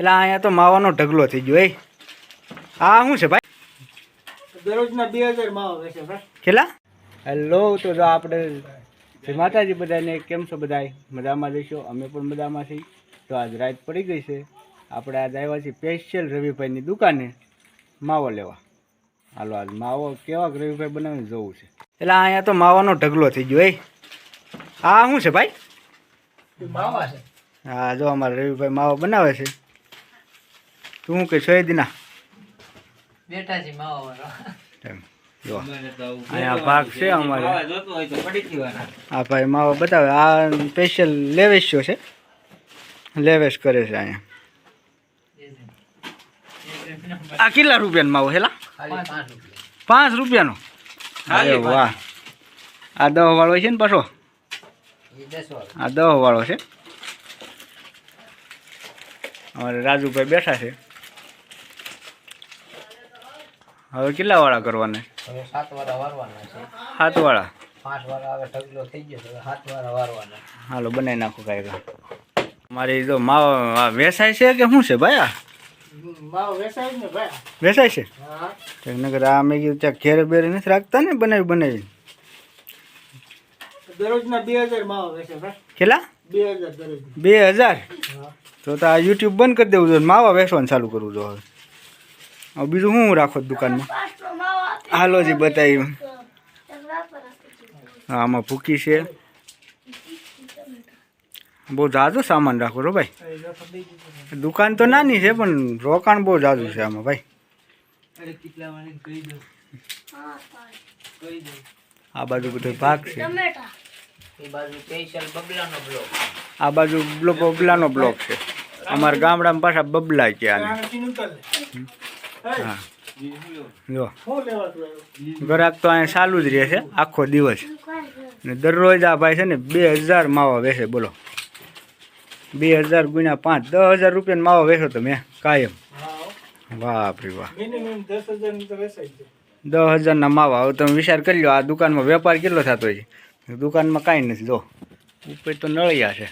એટલે અહીંયા તો માવાનો ઢગલો થઈ ગયો એ આ શું છે ભાઈ? દરરોજના બે હજાર માવા વેચે ભાઈ. કેટલા? હેલો તો જો આપણે માતાજી બધાને કેમ છો બધા મજામાં જઈશું? અમે પણ મજામાં છીએ. તો આજ રાત પડી ગઈ છે. આપણે આજ આવ્યા છીએ સ્પેશિયલ રવિભાઈની દુકાને માવો લેવા. હાલો આજ માવો કેવા રવિભાઈ બનાવીને જોવું છે. એટલે અહીંયા તો માવાનો ઢગલો થઈ ગયો એ આ શું છે ભાઈ? માવા છે. હા જો અમારે રવિભાઈ માવો બનાવે છે. શું કે છો દિના? બેટા છે માવા વાળો ભાગ છે. અમારે. આ ભાઈ માવો બતાવે આ સ્પેશિયલ લેવેશ્યો છે. લેવેશ કરે છે અહીંયા. આ કેટલા રૂપિયાનો માવો હેલા? પાંચ રૂપિયાનો? અરે વાહ. આ દહ વાળો છે ને પાછો? આ દહ વાળો છે. અમારે રાજુભાઈ બેઠા છે. હવે કેટલા વાળા કરવાના? હવે સાત વાળા વારવાના છે. સાત વાળા? પાંચ વાળા હવે ઢગલો થઈ ગયો હવે સાત વાળા વારવાના. હાલો બનાવી નાખો કાંઈ મારી જો માવા વેસાય છે કે શું છે ભાઈ ને વેસાય છે? હા. નગર આ મેં કીધું ત્યાં ઘેરે બેર નથી રાખતા ને બનાવી બનાવી દરરોજના બે હજાર માવા વેચે ભાઈ. કેટલા? બે હજાર બે હજાર? તો તો આ યુટ્યુબ બંધ કરી દેવું જોઈએ માવા વેસવાનું ચાલુ કરવું જોઈએ બીજું શું રાખો દુકાનમાં? હાલો જી બતાવી હા આમાં ભૂકી છે. બહુ જાજો સામાન રાખો છો ભાઈ. દુકાન તો નાની છે પણ રોકાણ બહુ જાજુ છે આમાં ભાઈ. અરે કેટલા વાળે કહી દો. કહી દો. આ બાજુ બધો ભાગ છે. એ બાજુ બ્લોક આ બાજુ બબલાનો બ્લોક છે. અમારા ગામડામાં પાછા બબલા કે આને જો. ગ્રાહક તો અહીંયા ચાલુ જ રહે છે આખો દિવસ. ને દરરોજ આ ભાઈ છે ને બે હજાર માવા વેચે બોલો. બે હજાર ગુણ્યા પાંચ દસ હજાર રૂપિયાનો માવો વેચો મેં કાયમ. હા બાપ રે વાહ દસ તો હજારના માવા. હવે તમે વિચાર કરી લો આ દુકાનમાં વેપાર કેટલો થતો હોય છે? દુકાનમાં કાંઈ નથી જો. ઉપર તો નળિયા છે.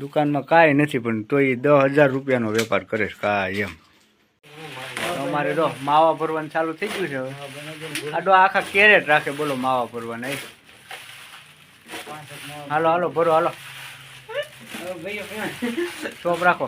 દુકાનમાં કાંઈ નથી પણ તોય દસ હજાર રૂપિયાનો વેપાર કરે કાયમ. અમારે તો માવા ભરવાનું ચાલુ થઈ ગયું છે હવે. આડો આખા કેરેટ રાખે બોલો માવા ભરવાના હાલો હાલો ભરો હાલો. ચોપ રાખો.